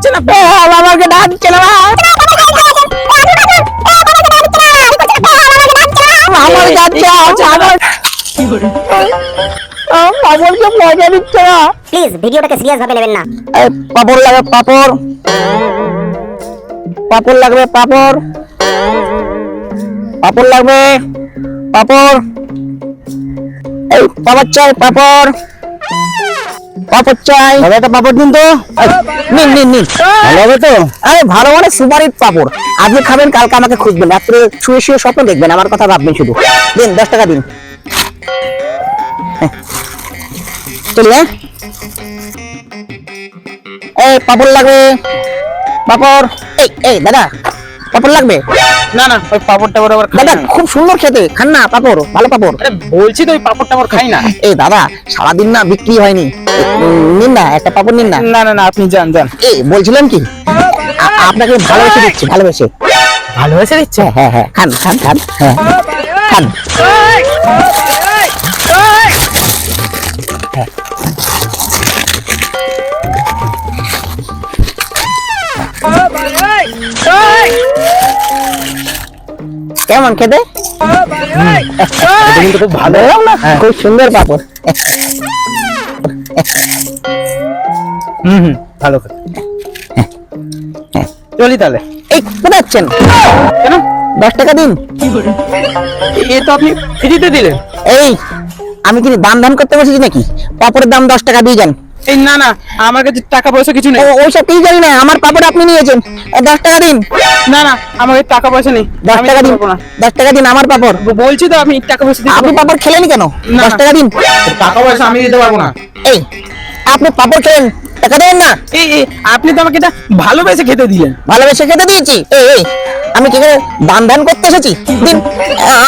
করছেন আপনি? বাবাকে ডাকছে না আমার আমার পাপড়কে মজা দিচ্ছে না। প্লিজ ভিডিওটাকে সিরিয়াস ভাবে নেবেন না। পাপড় লাগবে পাপড়। পাপড় লাগবে পাপড়। পাপড় লাগবে পাপড়। এই পাপড় চাই পাপড়। পাপড় চাই। দাদা একটা পাপড় দিন তো। নিন নিন নিন। ভালো হবে তো? আরে ভালো মানে সুপার হিট পাপড়। আজকে খাবেন কালকে আমাকে খুঁজবেন। রাত্রে শুয়ে শুয়ে স্বপ্ন দেখবেন আমার কথা ভাববেন শুধু। দিন দশ টাকা দিন। হ্যাঁ। হ্যাঁ। এই পাপড় লাগবে। পাপড়। এই এই দাদা। পাপড় লাগবে? না না ওই পাপড় টাপড় আবার দাদা খুব সুন্দর খেতে। খান না পাপড় ভালো পাপড়। আরে বলছি তো ওই পাপড় টাপড় খাই না। এই দাদা সারাদিন না বিক্রি হয়নি। নিন না একটা পাপড় নিন না। না না না আপনি যান যান। এই বলছিলাম কি? আপনাকে ভালোবেসে দিচ্ছি ভালোবেসে। ভালোবেসে দিচ্ছে হ্যাঁ হ্যাঁ খান খান খান হ্যাঁ খান। কেমন খেতে? কিন্তু খুব ভালো। না খুব সুন্দর পাপড়। হুম হুম ভালো চলি তাহলে। এই কোথায় যাচ্ছেন? কেন? দশ টাকা দিন। এ তো আপনি ফ্রিতে দিলেন। এই আমি কি দাম দাম করতে বসেছি নাকি? পাপড়ের দাম দশ টাকা দিয়ে যান। এই না না আমার কাছে টাকা পয়সা কিছু নেই। ওইসব কিছু জানি না আমার পাপড় আপনি নিয়েছেন। দশ টাকা দিন। না না আমার কাছে টাকা পয়সা নেই। দশ টাকা দিন। দশ টাকা দিন আমার পাপড় বলছি তো আমি টাকা পয়সা দিতে আপনি পাপড় খেলেন কেন? দশ টাকা দিন। টাকা পয়সা আমি দিতে পারব না। এই আপনি পাপড় খেলেন টাকা দেবেন না? এই এই আপনি তো আমাকে এটা ভালোবেসে খেতে দিলেন। ভালোবেসে খেতে দিয়েছি। এই এই আমি কি করে দান দান করতে এসেছি? দিন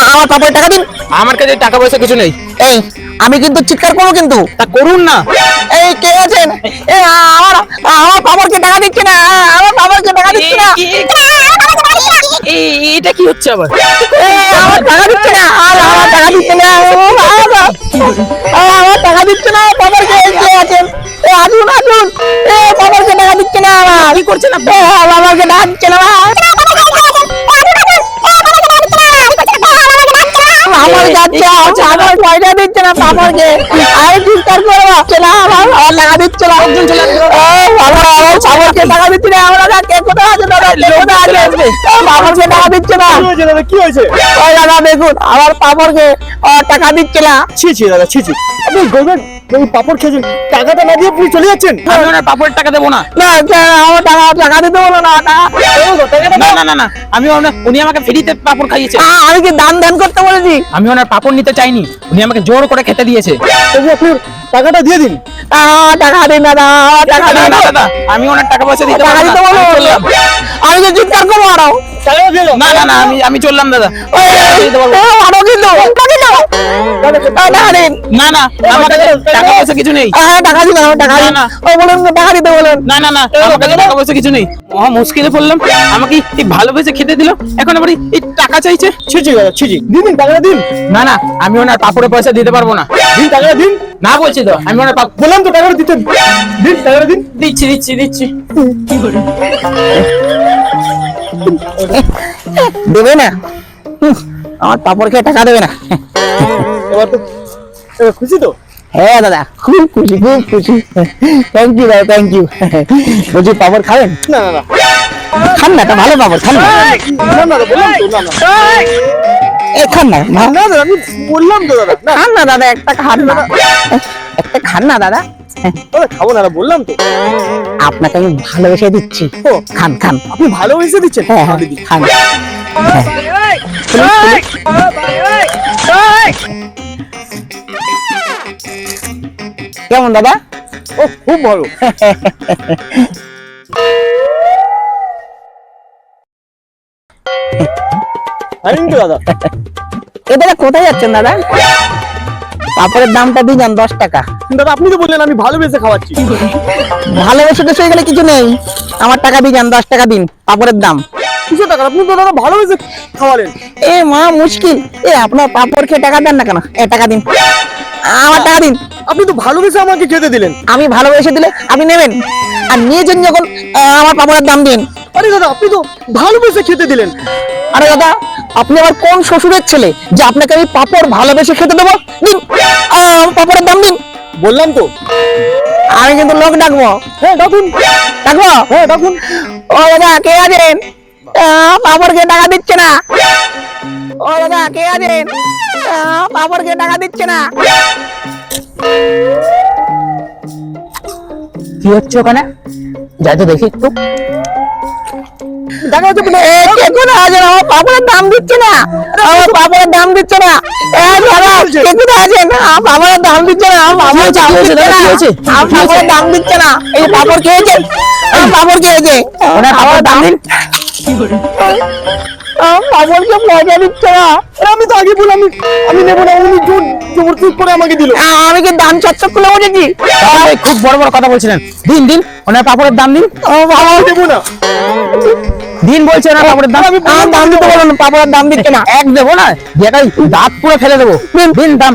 আমার পাপড় টাকা দিন। আমার কাছে টাকা পয়সা কিছু নেই। এই আমি কিন্তু চিৎকার করব কিন্তু। তা করুন না। এই কে আছেন? এই আ- আমার আমার পাপড়কে টাকা দিচ্ছে না। আমার পাপড়কে টাকা দিচ্ছে না। এটা কি হচ্ছে আবার? আমার টাকা দিচ্ছে না। আর আমার টাকা দিচ্ছে না। আমার টাকা দিচ্ছে না। বাবারকে কে আছেন? এ আসুন আসুন। এ বাবারকে টাকা দিচ্ছে না। আমার কি করছেন আপনি? এ, টাকা দিচ্ছে না। পয়সা দিচ্ছে না পাপড়কে আমি চিৎকার করব হচ্ছে না আমার আমার টাকা দিচ্ছে না। বাবা আমার পাপড়কে টাকা দিচ্ছে না। আমরা কে কোথাও আছে? দাদা কোথায় আছে? পাপড়কে দিচ্ছে না কি হয়েছে দাদা দেখুন আমার পাপড়কে টাকা দিচ্ছে না ছি ছি দাদা ছি ছি আপনি গোলবেন এই পাপড় খেয়েছেন টাকাটা না দিয়ে আপনি চলে যাচ্ছেন আমি ওনার পাপড়ের টাকা দেবো না না আমার টাকা টাকা দিতে বলো না না না না না আমি ওনার উনি আমাকে ফ্রিতে পাপড় খাইয়েছে আমি কি দান দান করতে বলেছি আমি ওনার পাপড় নিতে চাইনি উনি আমাকে জোর করে খেতে দিয়েছে আপনি টাকাটা দিয়ে দিন টাকা দিন দাদা টাকা দিন দাদা আমি ওনার টাকা পয়সা দিতে পারব আমি। তো চিৎকার করব আরও না না না আমি আমি চললাম দাদা। না। টাকা টাকা না না আমার টাকা পয়সা কিছু নেই। টাকা দিন টাকা দিন। ও বলুন টাকা দিতে বলুন। না না না আমার কাছে টাকা পয়সা কিছু নেই। মহা মুশকিলে পড়লাম। আমাকে এই ভালোবেসে খেতে দিল। এখন আবার এই- টাকা চাইছে। দাদা দিন দিন টাকাটা দিন। না না আমি ওনার পাপড়ের পয়সা দিতে পারব না। দিন টাকাটা দিন। না বলছি তো আমি ওনার বললাম তো টাকাটা দিতে দিন টাকাটা দিন। দিচ্ছি দিচ্ছি দিচ্ছি। দেবে না। আমার পাপড় খেয়ে টাকা দেবে না। এবার তো খুশি তো? হ্যাঁ দাদা খুব খুশি খুব খুশি। থ্যাংক ইউ দাদা থ্যাংক ইউ বলছি পাপড় খাবেন? না না না। খান না ভালো পাপড় খান না। না না বললাম তো না না। এ খান না না দাদা আমি বললাম তো দাদা। খান না দাদা একটা খান না। একটা খান না দাদা। দাদা খাব না বললাম তো। আপনাকে আমি ভালোবেসে দিচ্ছি। ও খান খান। আপনি ভালোবেসে দিচ্ছেন? হ্যাঁ হ্যাঁ খান। কেমন দাদা? ও খুব ভালো। দাদা। এ দাদা কোথায় যাচ্ছেন দাদা? পাপড়ের দামটা দিয়ে যান দশ টাকা। দাদা আপনি তো বললেন আমি ভালোবেসে খাওয়াচ্ছি। ভালোবেসে তো গেলে কিছু নেই। আমার টাকা দিয়ে যান দশ টাকা দিন পাপড়ের দাম। কিসের টাকা? আপনি তো দাদা ভালোবেসে খাওয়ালেন। এ মা মুশকিল। এ আপনার পাপড় খেয়ে টাকা দেন না কেন? এ টাকা দিন। আমার টাকা দিন। আপনি তো ভালোবেসে আমাকে খেতে দিলেন। আমি ভালোবেসে দিলে আপনি নেবেন? আর নিয়েছেন যখন আমার পাপড়ের দাম দিন। আরে দাদা আপনি তো ভালোবেসে খেতে দিলেন। আরে দাদা আপনি আমার কোন শ্বশুরের ছেলে যে আপনাকে আমি পাপড় ভালোবেসে খেতে দেবো? দিন পাপড়ের দাম দিন বললাম তো। আমি কিন্তু লোক ডাকবো। হ্যাঁ ডাকুন। ডাকবো? হ্যাঁ ডাকুন। ও দাদা কে আছেন? আহ, পাপড়কে টাকা দিচ্ছে না। ও দাদা কে আছেন? আহ, পাপড়কে টাকা দিচ্ছে না। কি হচ্ছে ওখানে? যাই তো দেখি একটু। দেখা আমার পাপড়ের দাম দিচ্ছে না। আমার পাপড়ের দাম দিচ্ছে না। কোথায় পাপড়ের দাম দিচ্ছে না। আমার পাপড়ের দাম দিচ্ছে না? আমার এই পাপড় খেয়েছে আমার পাপড় খেয়েছে দাম দিন আমার পাপড়কে মজা দিচ্ছে না। আমি তো আগে বললাম আমি- আমি নেব না উনি জোর জবরদস্তি করে আমাকে দিল। আ- আমি কি দাম চচ্চক করে খুব বড় বড় কথা বলছিলেন। দিন দিন ওনার পাপড়ের দাম দিন। আমি দেবো না। দিন বলছে না পাপড়ের দাম আমার দাম দিতে বলুন পাপড়ের দাম দিচ্ছে না। এক দেবো না যেটাই দাঁত পুরো ফেলে দেবো। দিন। দাম।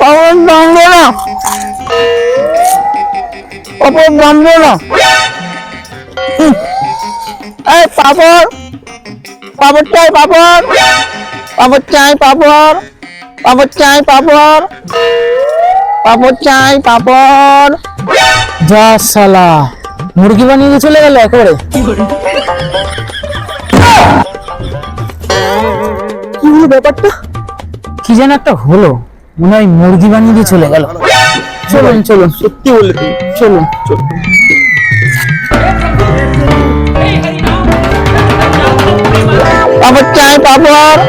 পাপড়ের দাম দেবো না। পাপড়ের দাম দেবো না। এই পাপড়। পাপড় চাই পাপড়। পাপড় চাই পাপড়। পাপড় চাই পাপড়। পাপড় চাই পাপড়। যা সালা। মুরগি বানিয়ে চলে গেল একেবারে। কি হলো ব্যাপারটা? কি যেন একটা হলো মনে হয় মুরগি বানিয়ে দিয়ে চলে গেল। চলুন চলুন সত্যি বললে তুমি চলুন পাপড় চাই পাপড়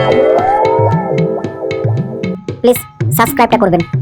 প্লিজ সাবস্ক্রাইবটা করবেন।